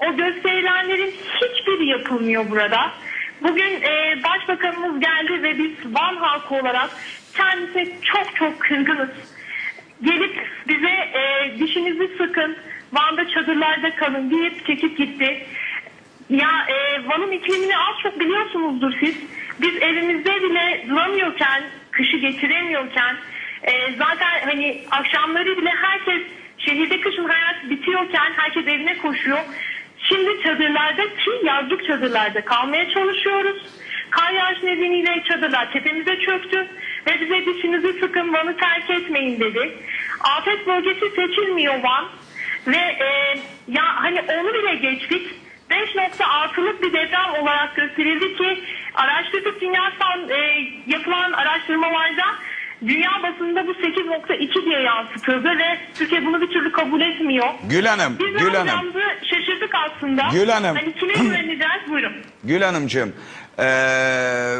o gösterilenlerin hiçbiri yapılmıyor burada. Bugün e, başbakanımız geldi ve biz Van halkı olarak kendisine çok çok kırgınız. Gelip bize e, dişinizi sıkın, Van'da çadırlarda kalın deyip çekip gitti. Ya e, Van'ın iklimini az çok biliyorsunuzdur siz. Biz evimizde bile duramıyorken, kışı geçiremiyorken, e, zaten hani akşamları bile herkes şehirde kışın hayat bitiyorken herkes evine koşuyor. Şimdi çadırlarda ki yazlık çadırlarda kalmaya çalışıyoruz. Kar yağış nedeniyle çadırlar tepemize çöktü ve bize dişinizi sıkın Van'ı terk etmeyin dedi. Afet bölgesi seçilmiyor Van ve e, ya hani onu bile geçtik. 5.6'lık bir deprem olarak gösterildi ki araştırdık dünyasal e, yapılan araştırmalarda dünya basında bu 8.2 diye yansıtıldı ve Türkiye bunu bir türlü kabul etmiyor. Gül Hanım, Biz Gül Hanım. şaşırdık aslında. Gül Hanım. Hani kime güveneceğiz? Buyurun. Gül Hanımcığım, eee